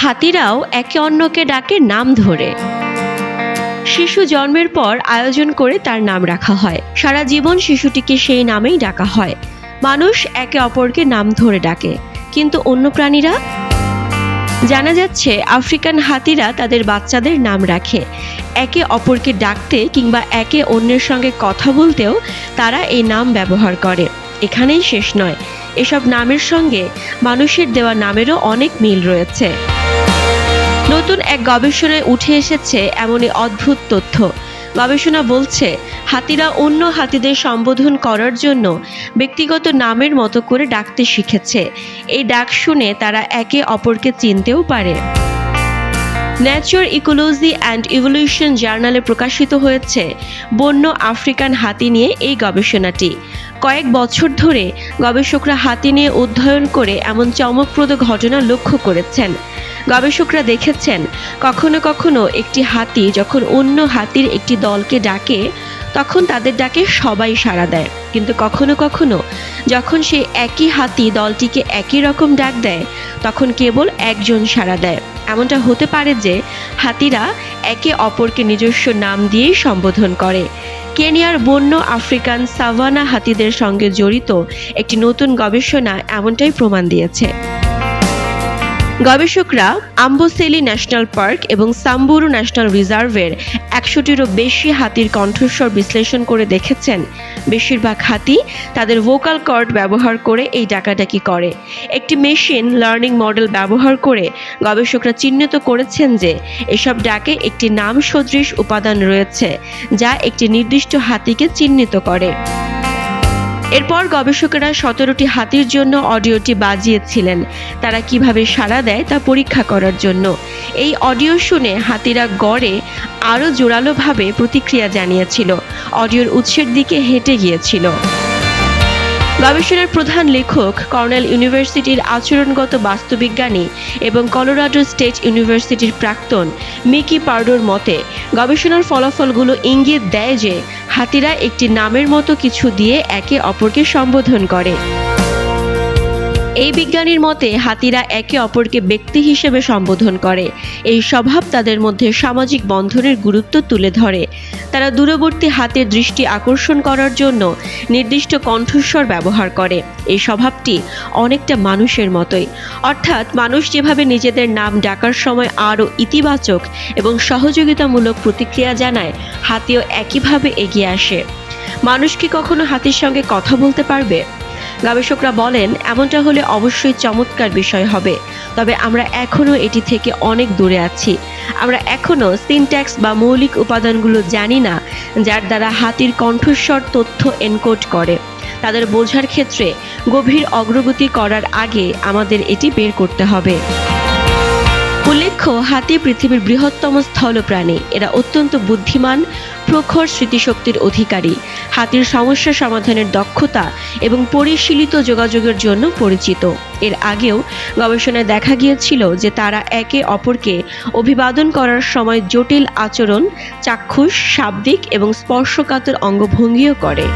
হাতিরাও একে অন্যকে ডাকে নাম ধরে। শিশু জন্মের পর আয়োজন করে তার নাম রাখা হয়। সারা জীবন শিশুটিকে সেই নামেই ডাকা হয়। মানুষ একে অপরকে নাম ধরে ডাকে। কিন্তু অন্য প্রাণীরা? জানা যাচ্ছে, আফ্রিকান হাতিরা তাদের বাচ্চাদের নাম রাখে। একে অপরকে ডাকতে কিংবা একে অন্যের সঙ্গে কথা বলতেও তারা এই নাম ব্যবহার করে। এখানেই শেষ নয়। এসব নামের সঙ্গে মানুষের দেওয়া নামেরও অনেক মিল রয়েছে। নতুন এক গবেষণায় উঠে এসেছে এমনই অদ্ভুত তথ্য। গবেষণা বলছে, হাতিরা অন্য হাতিদের সম্বোধন করার জন্য ব্যক্তিগত নামের মতো করে ডাকতে শিখেছে। এই ডাক শুনে তারা একে অপরকে চিনতেও পারে। ন্যাচার ইকোলজি অ্যান্ড ইভলিউশন জার্নালে প্রকাশিত হয়েছে বন্য আফ্রিকান হাতি নিয়ে এই গবেষণাটি। কয়েক বছর ধরে গবেষকরা হাতি নিয়ে অধ্যয়ন করে এমন চমকপ্রদ ঘটনা লক্ষ্য করেছেন। গবেষকরা দেখেছেন, কখনো কখনো একটি হাতি যখন অন্য হাতির একটি দলকে ডাকে, তখন তাদের ডাকে সবাই সাড়া দেয়। কিন্তু কখনো কখনো যখন সেই একই হাতি দলটিকে একই রকম ডাক দেয়, তখন কেবল একজন সাড়া দেয়। এমনটা হতে পারে যে হাতিরা একে অপরকে নিজস্ব নাম দিয়েই সম্বোধন করে। কেনিয়ার বন্য আফ্রিকান সাভানা হাতিদের সঙ্গে জড়িত একটি নতুন গবেষণা এমনটাই প্রমাণ দিয়েছে। গবেষকরা আম্বোসেলি ন্যাশনাল পার্ক এবং সাম্বুরু ন্যাশনাল রিজার্ভের একশোটিরও বেশি হাতির কণ্ঠস্বর বিশ্লেষণ করে দেখেছেন। বেশিরভাগ হাতি তাদের ভোকাল কর্ড ব্যবহার করে এই ডাকাডাকি করে। একটি মেশিন লার্নিং মডেল ব্যবহার করে গবেষকরা চিহ্নিত করেছেন যে এসব ডাকে একটি নাম সদৃশ উপাদান রয়েছে, যা একটি নির্দিষ্ট হাতিকে চিহ্নিত করে। এরপর গবেষকেরা সতেরোটি হাতির জন্য অডিওটি বাজিয়েছিলেন। তারা কীভাবে সাড়া দেয় তা পরীক্ষা করার জন্য। এই অডিও শুনে হাতিরা গড়ে আরও জোরালোভাবে প্রতিক্রিয়া জানিয়েছিল। অডিওর উৎসের দিকে হেঁটে গিয়েছিল। গবেষণার প্রধান লেখক কর্নেল ইউনিভার্সিটির আচরণগত বাস্তুবিজ্ঞানী এবং কলোরাডো স্টেট ইউনিভার্সিটির প্রাক্তন মিকি পার্ডোর মতে, গবেষণার ফলাফলগুলো ইঙ্গিত দেয় যে হাতিরা একটি নামের মতো কিছু দিয়ে একে অপরকে সম্বোধন করে। এই বিজ্ঞানীর মতে, হাতিরা একে অপরকে ব্যক্তি হিসেবে সম্বোধন করে। এই স্বভাব তাদের মধ্যে সামাজিক বন্ধনের গুরুত্ব তুলে ধরে। তারা দূরবর্তী হাতের দৃষ্টি আকর্ষণ করার জন্য নির্দিষ্ট কণ্ঠস্বর ব্যবহার করে। এই স্বভাবটি অনেকটা মানুষের মতোই। অর্থাৎ, মানুষ যেভাবে নিজেদের নাম ডাকার সময় আরও ইতিবাচক এবং সহযোগিতামূলক প্রতিক্রিয়া জানায়, হাতিও একইভাবে এগিয়ে আসে। মানুষ কি কখনো হাতির সঙ্গে কথা বলতে পারবে? গবেষকরা বলেন, এমনটা হলে অবশ্যই চমৎকার বিষয় হবে। তবে আমরা এখনও এটি থেকে অনেক দূরে আছি। আমরা এখনও সিনট্যাক্স বা মৌলিক উপাদানগুলো জানি না, যার দ্বারা হাতির কণ্ঠস্বর তথ্য এনকোড করে। তাদের বোঝার ক্ষেত্রে গভীর অগ্রগতি করার আগে আমাদের এটি বের করতে হবে। উল্লেখ্য হাতি পৃথিবীর বৃহত্তম স্থলপ্রাণী এরা অত্যন্ত বুদ্ধিমান, প্রখর স্মৃতিশক্তির অধিকারী। হাতির সমস্যা সমাধানের দক্ষতা এবং পরিশীলিত যোগাযোগের জন্য পরিচিত। এর আগেও গবেষণায় দেখা গিয়েছিল যে তারা একে অপরকে অভিবাদন করার সময় জটিল আচরণ, চাক্ষুষ, শাব্দিক এবং স্পর্শকাতর অঙ্গভঙ্গিও করে।